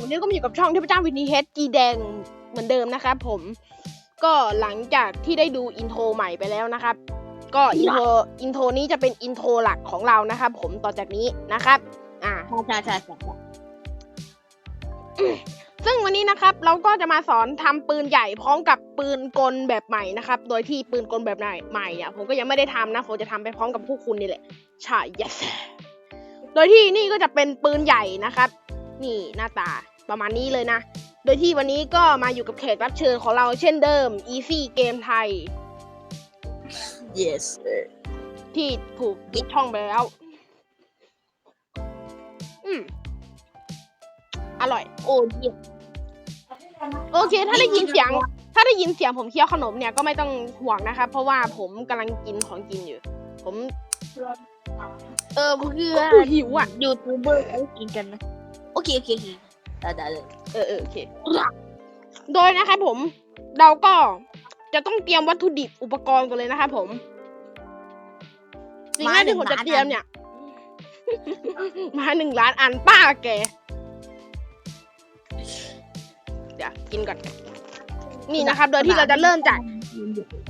ผมเนี่ยก็มาอยู่กับช่องเทพเจ้าวินนี่เฮดจีแดงเหมือนเดิมนะครับผมก็หลังจากที่ได้ดูอินโทรใหม่ไปแล้วนะครับ ก็อินโทรอินโทรนี้จะเป็นอินโทรหลักของเรานะครับผมต่อจากนี้นะครับ อ่าใช่ใช่ใช่ใช่ซึ่งวันนี้นะครับเราก็จะมาสอนทำปืนใหญ่พร้อมกับปืนกลแบบใหม่นะครับ โดยที่ปืนกลแบบใหม่ใหม่อะผมก็ยังไม่ได้ทำนะผมจะทำไปพร้อมกับพวกคุณนี่แหละใช่ yes โดยที่นี่ก็จะเป็นปืนใหญ่นะครับ นี่หน้าตา ประมาณนี้เลยนะ โดยที่วันนี้ก็มาอยู่กับแขกรับเชิญของเราเช่นเดิม Easy เกมไทย yes ที่ถูกปิดช่องไปแล้ว อืม อร่อย โอ้เยี่ยมโอเค ถ้าได้ยินเสียง ถ้าได้ยินเสียงผมเคี้ยวขนมเนี่ยก็ไม่ต้องห่วงนะครับ เพราะว่าผมกำลังกินของกินอยู่ ผม เออเพื่อกูนหิวอะยูทูบเบอร์เขากินกันนะ โอเค โอเคโอเค ได้ได้เลยเออเออโอเค โดยนะครับผม เราก็จะต้องเตรียมวัตถุดิบอุปกรณ์กันเลยนะครับผมสิ่งแรกที่ผมจะเตรียมเนี่ย มาหนึ่งล้านอันป้าแก เดี๋ยวกินก่อน นี่นะครับ โดยที่เราจะเริ่มจาก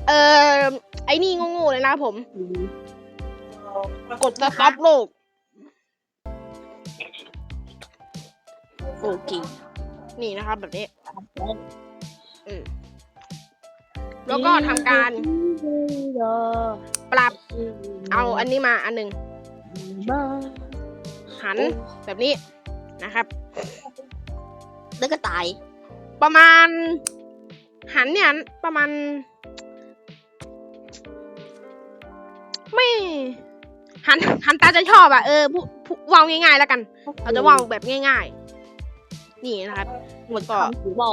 เออไอ้นี่โง่ๆเลยนะครับผม กดสต็อปโลก โอเคนี่นะครับแบบนี้อืมแล้วก็ทำการปรับเอาอันนี้มาอันหนึ่งหันแบบนี้นะครับ แล้วก็ตาย ประมาณ หันเนี่ยประมาณ ไม่ หันหันตาจะชอบอะเออพูพูวางง่ายๆแล้วกัน เราจะวางแบบง่าย ๆ นี่นะครับหมดก็ถือเบา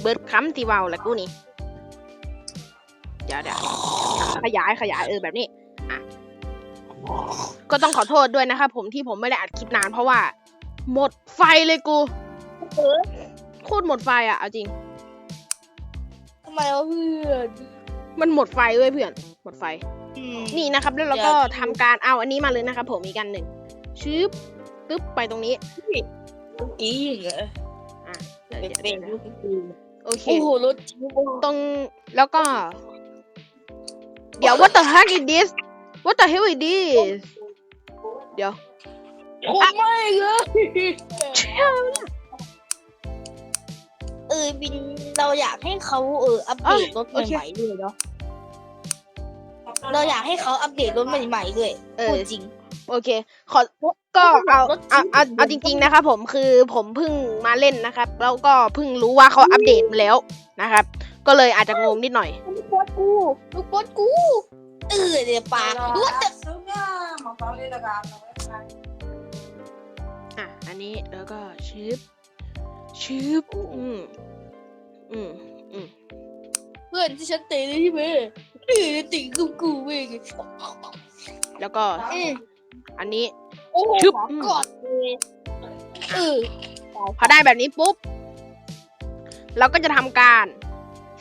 เบิร์ดคัมตีวาวแหละกูนี่เดี๋ยวเดี๋ยวขยายขยายเออแบบนี้อะก็ต้องขอโทษด้วยนะครับผมที่ผมไม่ได้อัดคลิปนานเพราะว่า หมดไฟเลยกูเออโคตรหมดไฟอะเอาจริงทำไมวะเพื่อน มันหมดไฟเว้ยเพื่อน หมดไฟอืมนี่นะครับ แล้วเราก็เดี๋ยวทำการเอาอันนี้มาเลยนะครับผมอีกอันหนึ่งชืบปึ๊บไปตรงนี้ อีเหรออะเดี๋ยวเป็นเดี๋ยวเป็นเดี๋ยวลูกปืนโอเค โอ้โหรถจิ๊บตรงแล้วก็ เดี๋ยว what the heck is this what the hell is this เดี๋ยว โอ้ไม่เลยเออบินเราอยากให้เขาเอออัปเดตรถโอเคใหม่ๆด้วยเนาะเราอยากให้เขาอัปเดตรถใหม่ๆด้วยเออ พูดจริง โอเค ขอก็เอารถเอาเอาเอาจริง ๆนะครับผมคือผมเพิ่งมาเล่นนะครับ แล้วก็เพิ่งรู้ว่าเขาอัปเดตมาแล้วนะครับ ก็เลยอาจจะงงนิดหน่อย ลูกบอสกูลูกบอสกูเออเดี๋ยวปากรถจะอะอันนี้แล้วก็ชืบชืบอืมอืมอืมเพื่อนที่ฉันเตะเลยใช่ไหมเออติ่งกูกูเว้ยแล้วก็อืม อันนี้ โอ้โหชึบกอดเลยเออพอได้แบบนี้ปุ๊บ เราก็จะทำการ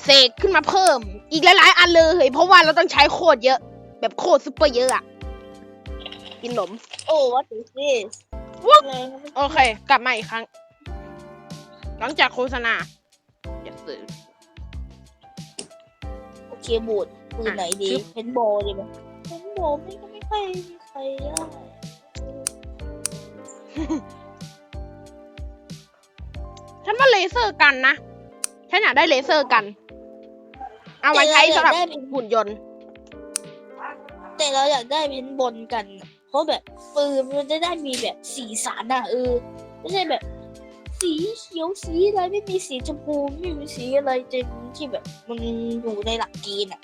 เสกขึ้นมาเพิ่ม อีกหลายๆ อันเลย เพราะว่าเราต้องใช้โคตรเยอะ แบบโคตรซุปเปอร์เยอะอะกินขนม โอ้ what is this วุ๊บโอเค กลับมาอีกครั้ง หลังจากโฆษณาอย่าสื่อโอเคบูดปืนไหนดีชึบเพนบอลดีไหมเพนบอลไม่ก็ไม่ค่อยมี ใครได้ ฉันว่าเลเซอร์กันนะ ฉันอยากได้เลเซอร์กัน เอามาใช้สำหรับแต่เาอยากได้ หุ่นยนต์ แต่เราอยากได้เพนบอลกันน่ะเพราะแบบปืนมันจะได้มีแบบสีสันอะเออไม่ใช่แบบ สีเขียวสีอะไรไม่มีสีชมพูไม่มีสีอะไรเต็มที่แบบมันอยู่ในหลักเกณฑ์อะ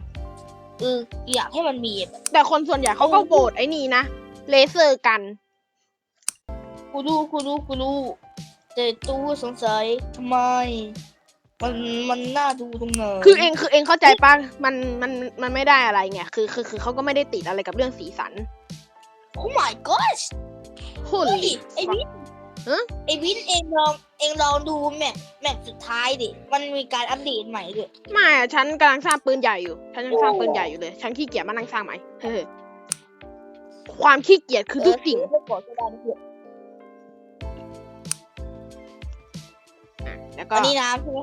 เอออยากให้มันมีแบบแต่คนส่วนใหญ่เขาก็โหวตไอ้นี่นะ เลเซอร์กัน กูรู้กูรู้กูรู้แต่ตู้สงสัยทำไม มันมันน่าดูตรงไหนคือเองคือเองเข้าใจปะมันมันมันไม่ได้อะไรไงคือคือคือเขาก็ไม่ได้ติดอะไรกับเรื่องสีสัน โอ้ my gosh หุ่นเฮ้ยไอวินฮะ ไอวินเองลองเองลองดูแมปแมปสุดท้ายดิ มันมีการอัปเดตใหม่ด้วยไม่อะฉันกำลังสร้างปืนใหญ่อยู่ ฉันยังสร้างปืนใหญ่อยู่เลย ฉันขี้เกียจมานั่งสร้างใหม่เฮ้ยความขี้เกียจคือทุกสิ่งเไม่กดก็ได้นะเพื่อนแล้วก็อันนี้น้ำใช่ไหม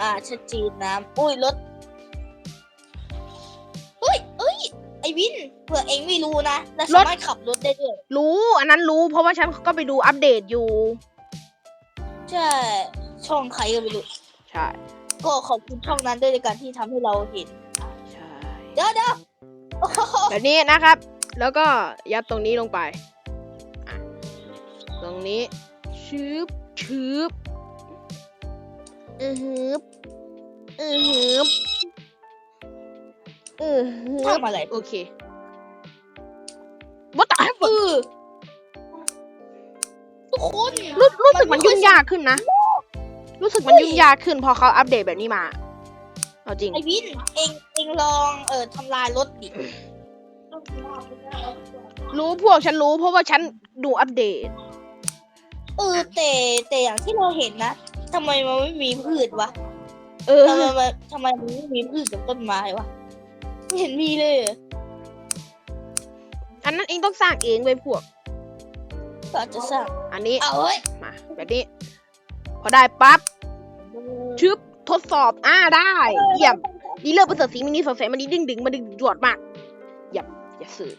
อ่าชัดเจนน้ำอุ้ยรถ วินเผื่อเองไม่รู้นะเราสามารถขับรถได้ด้วย รู้ อันนั้นรู้เพราะว่าฉันก็ไปดูอัปเดตอยู่ ใช่ ช่องใครก็ไม่รู้ ใช่ ก็ขอบคุณช่องนั้นด้วยในการที่ทำให้เราเห็น ใช่ เดี๋ยวเดี๋ยวโอ้โหแบบนี้นะครับ แล้วก็ยัดตรงนี้ลงไปอะตรงนี้ชืบชืบอือฮึบอือฮึบ อือฮึบทำอะไรโอเคว่าแต่เออทุกคนรู้รู้สึกมันยุ่งยากขึ้นนะ รู้สึกมันยุ่งยากขึ้นพอเขาอัปเดตแบบนี้มา เอาจริง ไอวินเองเองลองเออทำลายรถดิ รู้พวกฉันรู้เพราะว่าฉันดูอัปเดต เออแต่แต่อย่างที่เราเห็นนะทำไมมันไม่มีพืชวะ เออทำไมมันทำไมมันไม่มีพืชกับต้นไม้วะไม่ เห็นมีเลยอะอันนั้นเองต้องสร้างเองเว้ยพวก ก็อาจจะสร้างอันนี้ เอาเฮ้ยมาแบบนี้ พอได้ปั๊บชึบทดสอบ อ่าได้เยี่ยมดีเลิศประเสริฐสีมินิสดใสมันดีดึงดึงมันดึงจวดมากอย่าอย่าสื่อ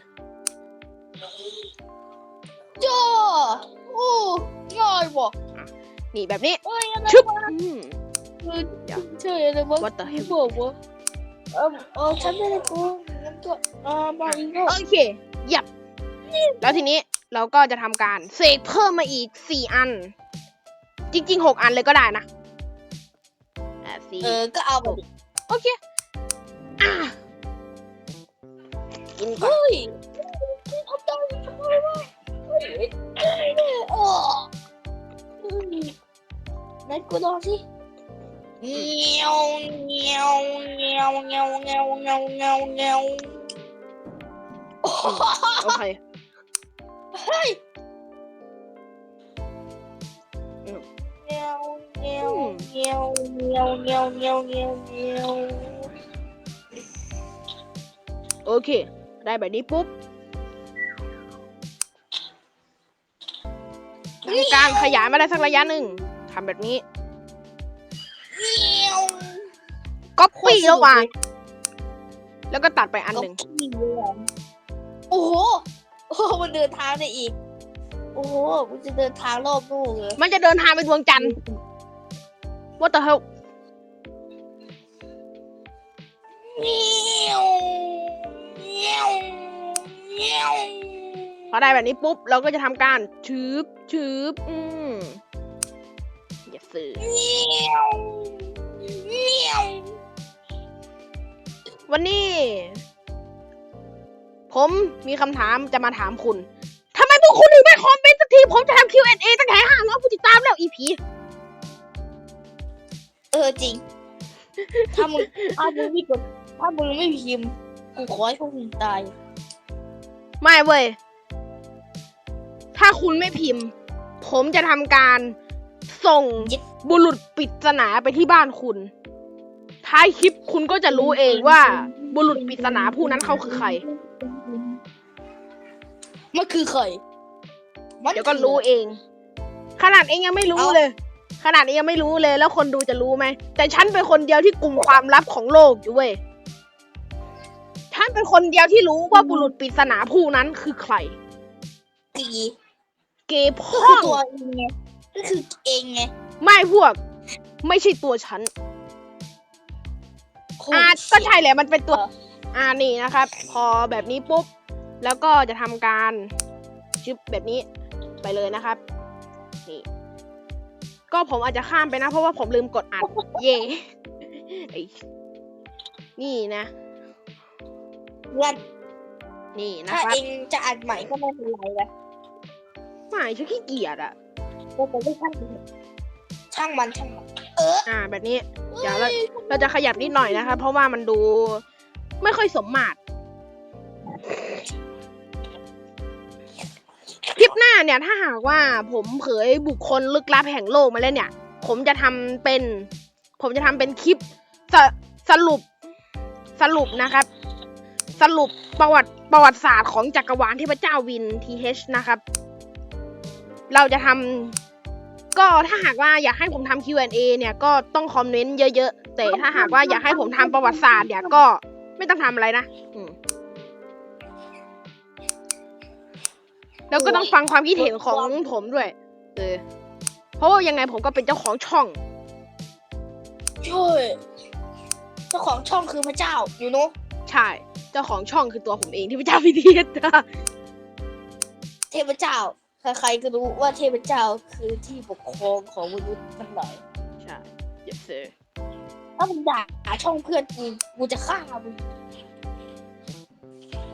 จ้าโอ้ง่ายว่ะนี่แบบนี้เอ้ยอะไรชึบอืม คือเดี๋ยวเฉยอะไรวะ What the hell บอกว่า เออเออฉันไม่ได้โกงงั้นก็เออมาอีกแล้วโอเคเยี่ยมแล้วทีนี้เราก็จะทำการเสกเพิ่มมาอีกสี่อัน จริงๆหกอันเลยก็ได้นะอะสี่เออก็เอาไปดิโอเคอะกินก่อนเฮ้ยทำได้ทำไมวะเฮ้ยโอ้เฮ้ยไหนกูลองสิ เงี้ยวเงี้ยวเงี้ยวเงี้ยวเงี้ยวเงี้ยวเงี้ยวเงี้ยวโอ้โหโอเคเฮ้ยเงี้ยวเงี้ยวเงี้ยวเงี้ยวเงี้ยวเงี้ยวเงี้ยวเงี้ยวโอเค ได้แบบนี้ปุ๊บทำการขยายมาได้สักระยะหนึ่งทำแบบนี้ ก๊อปปี้แล้ววาง แล้วก็ตัดไปอันหนึ่งก็ขี้เลยอะโอ้โหโอ้โหมันเดินทางได้อีก โอ้โหมันจะเดินทางรอบโลกเลยมันจะเดินทางไปดวงจันทร์ What the hell เงี้ยวเงี้ยวเงี้ยวพอได้แบบนี้ปุ๊บ เราก็จะทำการชืบชืบอืมอย่าสื่อ วันนี้ ผมมีคำถามจะมาถามคุณทำไมพวกคุณถึงไม่คอมเมนต์สักที ผมจะทำ Q&A ตั้งแต่ห้าร้อยผู้ติดตามแล้ว EP เออจริง ถ้ามึงถ้ามึงไม่กดถ้ามึงไม่พิมพ์กูขอให้พวกมึงตาย ไม่เว้ย ถ้าคุณไม่พิมพ์ ผมจะทำการส่งยึดบุรุษปริศนาไปที่บ้านคุณ ท้ายคลิปคุณก็จะรู้เองว่า บุรุษปริศนาผู้นั้นเขาคือใคร มันคือใครมันเดี๋ยวก็รู้เอง ขนาดเองยังไม่รู้เลย ขนาดเองยังไม่รู้เลย แล้วคนดูจะรู้ไหม แต่ฉันเป็นคนเดียวที่กลุ่มความลับของโลกอยู่เว้ย ฉันเป็นคนเดียวที่รู้ว่าบุรุษปริศนาผู้นั้นคือใครกีเกย์ก็พ่คือองตัวเองไงก็คือเองไง ไม่พวก ไม่ใช่ตัวฉันโคตร อ่าก็ใช่แหละมันเป็นตัวเอออ่านี่นะครับ พอแบบนี้ปุ๊บ แล้วก็จะทำการชึบแบบนี้ไปเลยนะครับ นี่ ก็ผมอาจจะข้ามไปนะ เพราะว่าผมลืมกดอัด เย่ไอ้นี่นะเพื่อนนี่นะถ้าครับเองจะอัดใหม่ก็ไม่เป็นไรนะไม่ฉันขี้เกียจอะก็จะไม่ช่างมันช่างมันช่างมันเอออ่า แบบนี้ เดี๋ยวเราเราจะขยับนิดหน่อยนะครับเพราะว่ามันดูไม่ค่อยสมมาตรคลิปหน้าเนี่ยถ้าหากว่าผมเผยบุคคลลึกลับแห่งโลกมาแล้วเนี่ย ผมจะทำเป็น ผมจะทำเป็นคลิปสสรุปสรุปนะครับ สรุปประวัติประวัติศาสตร์ของจักรวาลเทพเจ้าวินทีเนะครับ เราจะทำ ก็ถ้าหากว่าอยากให้ผมทำ Q&A เนี่ยก็ต้องคอมเมนต์เยอะๆ แต่ถ้าหากว่าอยากให้ผมทำประวัติศาสตร์เนี่ยก็ไม่ต้องทำอะไรนะอืมแล้วก็ต้องฟังความคิดเห็นของผมด้วย เออ เพราะว่ายังไงผมก็เป็นเจ้าของช่อง ช่วยเจ้าของช่องคือพระเจ้าอยู่เนาะใช่ เจ้าของช่องคือตัวผมเองที่พระเจ้าพิธีนะเทพเจ้า ใครๆก็รู้ว่าเทพเจ้าคือที่ปกครองของมนุษย์ทั้งหลายใช่ yes sir ถ้ามึงด่าช่องเพื่อนกูกูจะฆ่ามึง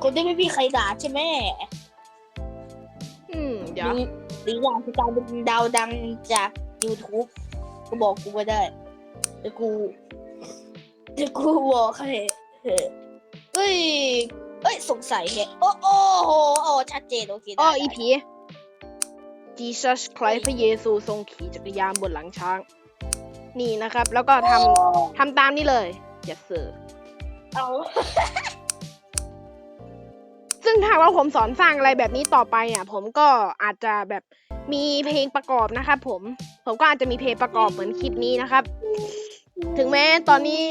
คนที่ไม่มีใครด่าใช่ไหมอืมเดี๋ยวหรือหรืออยากจะกลายเป็นดาวดังจาก YouTube ก็บอกกูมาได้แต่กูแต่กูบอกให้เฮ้ยเฮ้ยเอ้ยสงสัยแฮะโอ้โอ้โหโอ้ชัดเจนโอเคได้อ้อได้อีพี จีซัสคริสพระเยซูทรงขี่จักรยานบนหลังช้าง นี่นะครับ แล้วก็ทำทำตามนี้เลย yes sir เอาซึ่งถ้าว่าผมสอนสร้างอะไรแบบนี้ต่อไปอะผมก็อาจจะแบบมีเพลงประกอบนะครับผม ผมก็อาจจะมีเพลงประกอบเหมือนคลิปนี้นะครับ ถึงแม้ตอนนี้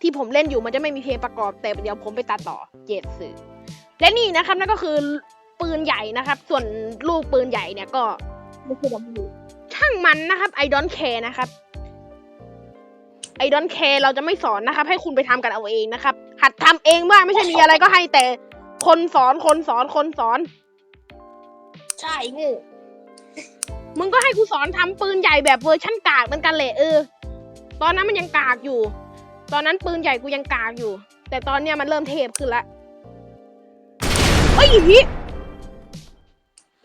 ที่ผมเล่นอยู่มันจะไม่มีเพลงประกอบแต่เดี๋ยวผมไปตัดต่อเจ็ดสื่อและนี่นะครับนั่นก็คือ ปืนใหญ่นะครับ ส่วนลูกปืนใหญ่เนี่ยก็ไม่ใช่ดับเบิลช่างมันนะครับ I don't care นะครับ I don't care เราจะไม่สอนนะครับ ให้คุณไปทำกันเอาเองนะครับ หัดทำเองบ้างไม่ใช่มีอะไรก็ให้แต่คนสอนคนสอนคนสอน ใช่งูมึงก็ให้กูสอนทำปืนใหญ่แบบเวอร์ชั่นกากเหมือนกันแหละเออ ตอนนั้นมันยังกากอยู่ ตอนนั้นปืนใหญ่กูยังกากอยู่ แต่ตอนเนี้ยมันเริ่มเทพขึ้นละเฮ้ยอีพี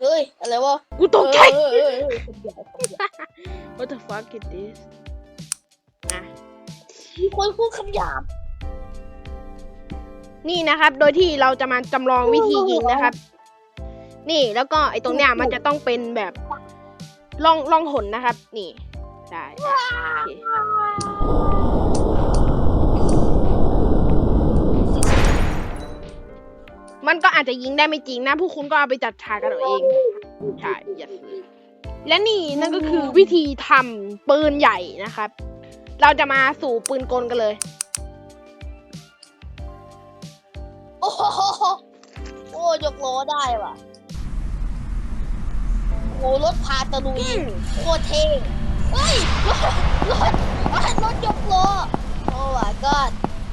เฮ้ย อะไรวะกูตกใจ เออเออเออคนเดียวคนเดียว What the fuck is this อะ มีคนพูดคำหยาบ นี่นะครับ โดยที่เราจะมาจำลองวิธียิงนะครับ นี่แล้วก็ไอ้ตรงเนี้ยมันจะต้องเป็นแบบล่องล่องหนนะครับ นี่ ได้ได้โอเค มันก็อาจจะยิงได้ไม่จริงนะ ผู้คุณก็เอาไปจัดฉากกันเอาเอง ใช่อย่าซื้อและนี่นั่นก็คือวิธีทำปืนใหญ่นะครับ เราจะมาสู่ปืนกลกันเลย โอ้โหโอ้ยกล้อได้ว่ะโอ้รถพาตะลุยโคตรเท่เฮ้ยรถรถรถยกล้อโอ้ยก็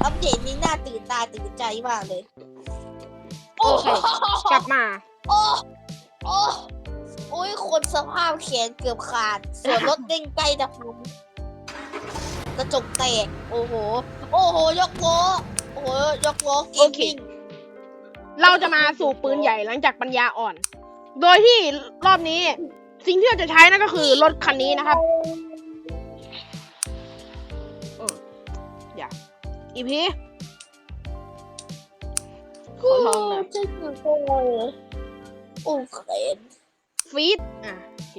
อัปเดตนี้น่าตื่นตาตื่นใจมากเลย โอเคกลับมา โอ้โอ้โอ้ยคนสภาพแขนเกือบขาด ส่วนรถเด้งใกล้จะพังกระจกแตก โอ้โห โอ้โห ยกล้อโอ้โห ยกล้อเกโอมเคมิ่งเราจะมาสู่ปืนใหญ่หลังจากปัญญาอ่อน โดยที่รอบนี้ สิ่งที่เราจะใช้นั่นก็คือรถคันนี้นะครับอย่าอีพี ขอลองหน่อยจะคือโอ้โอ้เครนฟีดอะโอเค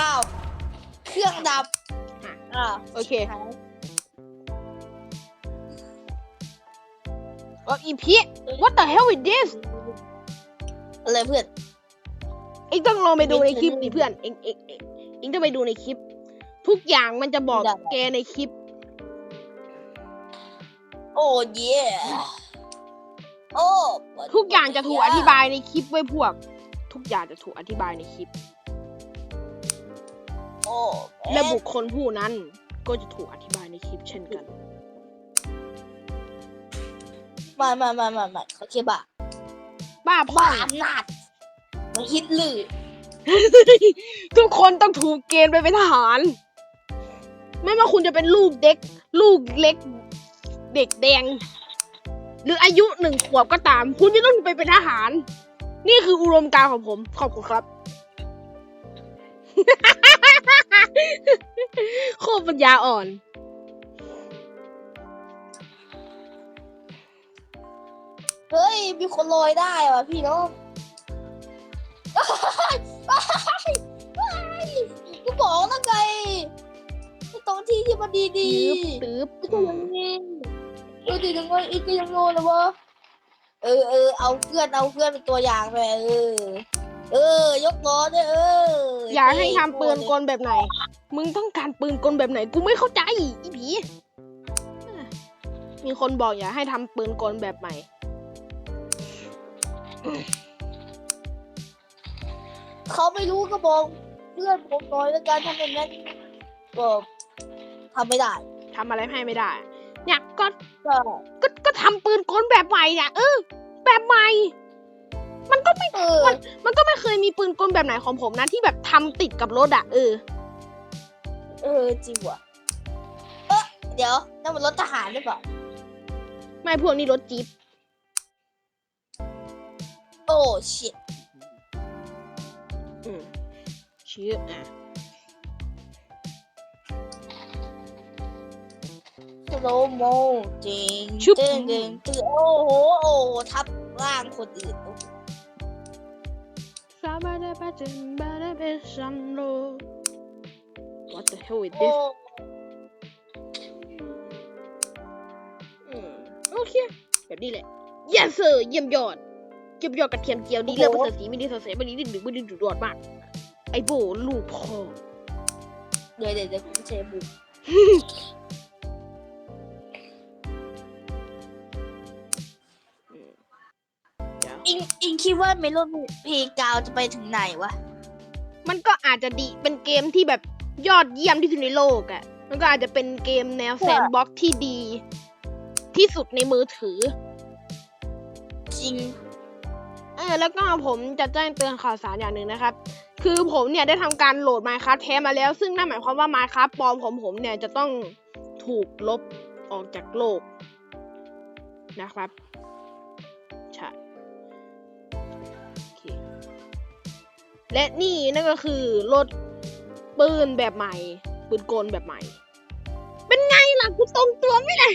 อ้าว เครื่องดับอะอ้าวโอเคเอออีพี what the hell is this อะไรเพื่อนเอ็งต้องลองไปดูในคลิปดิเพื่อนเอ็งเอ็งเอ็งเอ็งต้องไปดูในคลิป ทุกอย่างมันจะบอกได้แกในคลิป โอ้เย่โอ้ทุกอย่างจะถูกอธิบายในคลิปไว้พวก ทุกอย่างจะถูกอธิบายในคลิป โอ้และบุคคลผู้นั้นก็จะถูกอธิบายในคลิปเช่นกันมามามามามาเขาคิดว่าบ้าพ่อบ้าอำนาจมาฮิตลือทุกคนต้องถูกเกณฑ์ไปเป็นทหาร ไม่ว่าคุณจะเป็นลูกเด็ก ลูกเล็ก เด็กแดง หรืออายุหนึ่งขวบก็ตาม คุณจะต้องไปเป็นทหาร นี่คืออุดมการณ์ของผม ขอบคุณครับโคตรปัญญาอ่อนเฮ้ย มีคนลอยได้ว่ะพี่น้องกูบอกแล้วไงไอ้ตรงที่ที่มันดีดีตืบๆไม่ตืใช่บอย่างนี้ ดูดิยังไงอีกยังโง่เลยวะเออเออเอาเพื่อนเอาเพื่อนเป็นตัวอย่างไปเออ เออ ยกล้อด้วยเอออยากให้ทำปืนกลแบบไหน มึงต้องการปืนกลแบบไหน กูไม่เข้าใจอีผีมีคนบอกอยากให้ทำปืนกลแบบใหม่ เขาไม่รู้ก็บอกเพื่อนผมน้อยแล้วกันทำอย่างนั้นก็ทำไม่ได้ ทำอะไรให้ไม่ได้ เนี่ยก็ก็ก็ก็ทำปืนกลแบบใหม่เนี่ยเออแบบใหม่ มันก็ไม่เออ มันมันก็ไม่เคยมีปืนกลแบบไหนของผมนะ ที่แบบทำติดกับรถอะเออ เออจริงว่ะเออเดี๋ยวนั่นมันรถทหารหรือเปล่าไม่พวกนี้รถจี๊ปโอ้ชิตอืมชื่ออะ โลโมจริงเด้งเด้งเด้งโอ้โหโอ้โหทับร่างคนอื่นซาบาดาบาจิมบาดาเบซันโล What the hell is โอ้ this อืมโอเค แบบนี้แหละ yes sir เยี่ยมยอด เยี่ยมยอดกระเทียมเจียวดีเลิศประเสริฐสีไม่ดีสดใสไม่ดีดึกดึกไม่ดีดุดอดมาก ไอโบลูกพ่อ เดี๋ยวเดี๋ยวเดี๋ยวผมเชบุเงอิงคิดว่าเมโลเพลกาวจะไปถึงไหนวะ มันก็อาจจะดีเป็นเกมที่แบบยอดเยี่ยมที่สุดในโลกอะ่ะ มันก็อาจจะเป็นเกมแนวแซนด์บ็อกที่ดี ที่สุดในมือถือ จริง เออ แล้วก็ผมจะแจ้งเตือนข่าวสารอย่างหนึ่งนะครับ คือผมเนี่ยได้ทำการโหลด Minecraft แท้มาแล้ว ซึ่งนั่นหมายความว่า Minecraft ปลอมของผมเนี่ยจะต้องถูกลบออกจากโลกนะครับ และนี่นั่นก็คือรถปืนแบบใหม่ ปืนกลแบบใหม่ เป็นไงล่ะกูตรงตัวไม่เลย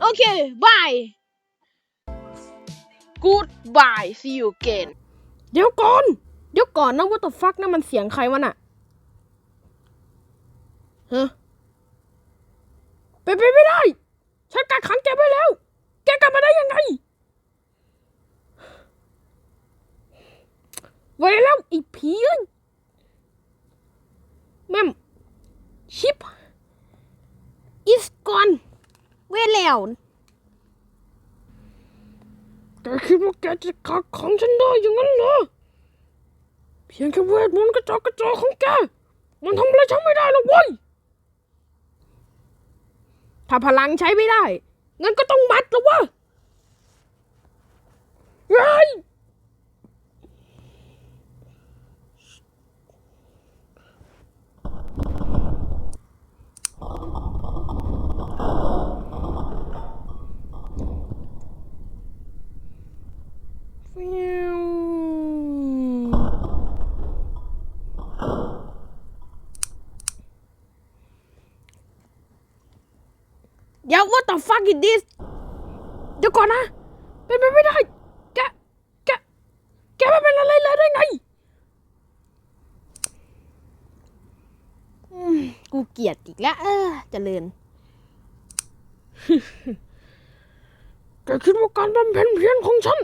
โอเคบาย Goodbye see you again เดี๋ยวก่อน เดี๋ยวก่อนนะว่าตัวฟักนั่นมันเสียงใครวะน่ะฮะไปนไปไม่ได้ฉันกักขังแกไปแล้ว แกกลับมาได้ยังไง ไว้แล้วไอีผีเอ้ยแม่มชิป is gone เว้แล้วแกคิดว่าแกจะกักขังฉันได้อย่างนั้นเหรอ เพียงแค่เวทมนต์กระจอกกระจอกของแก มันทำอะไรฉันไม่ได้หรอกเว้ย ถ้าพลังใช้ไม่ได้ งั้นก็ต้องมัดแล้ววะเฮ้ย เดี๋ยว what the fuck is this เดี๋ยวก่อนนะ เป็นไปไม่ได้ แก แก แกไม่เป็นอะไรเลยได้ไง กูเกลียดอีกแล้ว เออเจริญแกคิดว่าการบำเพ็ญเพียรของฉัน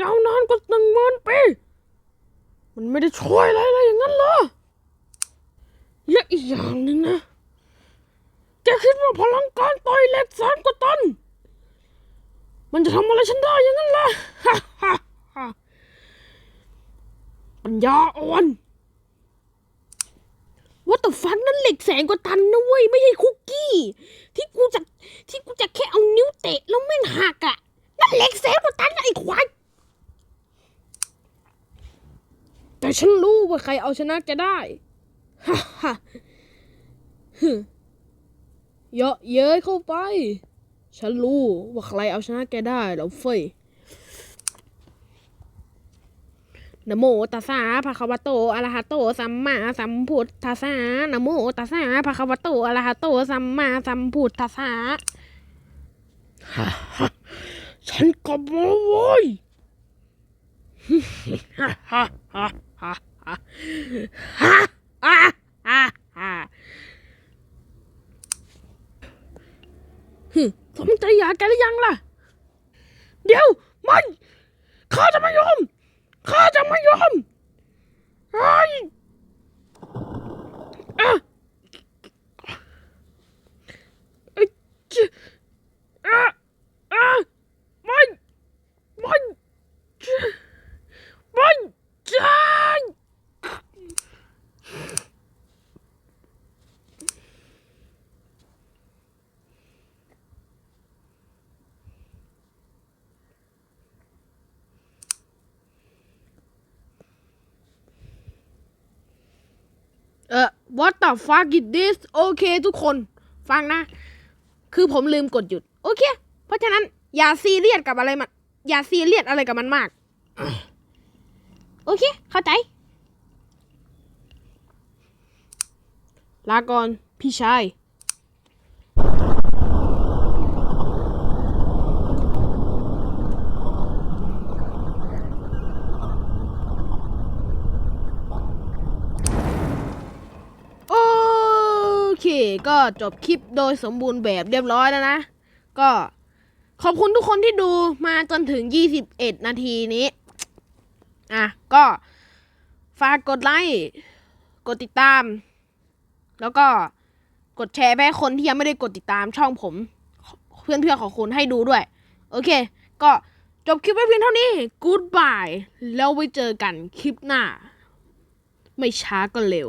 ยาวนานกว่าหนึ่งหมื่นปี มันไม่ได้ช่วยอะไรเลยอย่างนั้นเหรอและอีกอย่างหนึ่งนะ แกคิดว่าพลังการต่อยเหล็กแสนกว่าตัน มันจะทำอะไรฉันได้อย่างนั้นเหรอฮ่าฮ่าฮ่าปัญญาอ่อนว่าแต่ฟันนั้นเหล็กแสนกว่าตันนะเว้ย ไม่ใช่คุกกี้ ที่กูจะที่กูจะแค่เอานิ้วเตะแล้วแม่งหักอะ่ะนั่นเหล็กแสนกว่าตันนะไอ้ควาย แต่ฉันรู้ว่าใครเอาชนะแกได้ ฮ่าฮ่าเยอะเย้ยเข้าไป ฉันรู้ว่าใครเอาชนะแกได้แล้วเฟยนโมตัสสะภะคะวะโตอะระหะโต สัมมาสัมพุทธัสสะนโมตัสสะภะคะวะโตอะระหะโต สัมมาสัมพุทธัสสะฮ่าฮ่าฉันกลับมาเว้ย สมใจอยากแกหรือยังล่ะ เดี๋ยวไม่ข้าจะไม่ยอมข้าจะไม่ยอมไอ้ยอะเอ้ยเจ้าอะอะไม่ไม่เจ้าไม่จ้า เออ what the fuck is this โอเคทุกคนฟังนะ คือผมลืมกดหยุด โอเค เพราะฉะนั้น อย่าซีเรียสกับอะไรมัน อย่าซีเรียสอะไรกับมันมาก โอเค เข้าใจ ลาก่อน พี่ชาย โอเค ก็จบคลิปโดยสมบูรณ์แบบเรียบร้อยแล้วนะ ก็ขอบคุณทุกคนที่ดูมาจนถึง 21 นาทีนี้ อะ ก็ฝากกดไลค์ กดติดตาม แล้วก็กดแชร์ไปให้คนที่ยังไม่ได้กดติดตามช่องผม เพื่อนๆของคุณให้ดูด้วย โอเค ก็จบคลิปไว้เพียงเท่านี้ Goodbye แล้วไว้เจอกันคลิปหน้า ไม่ช้าก็เร็ว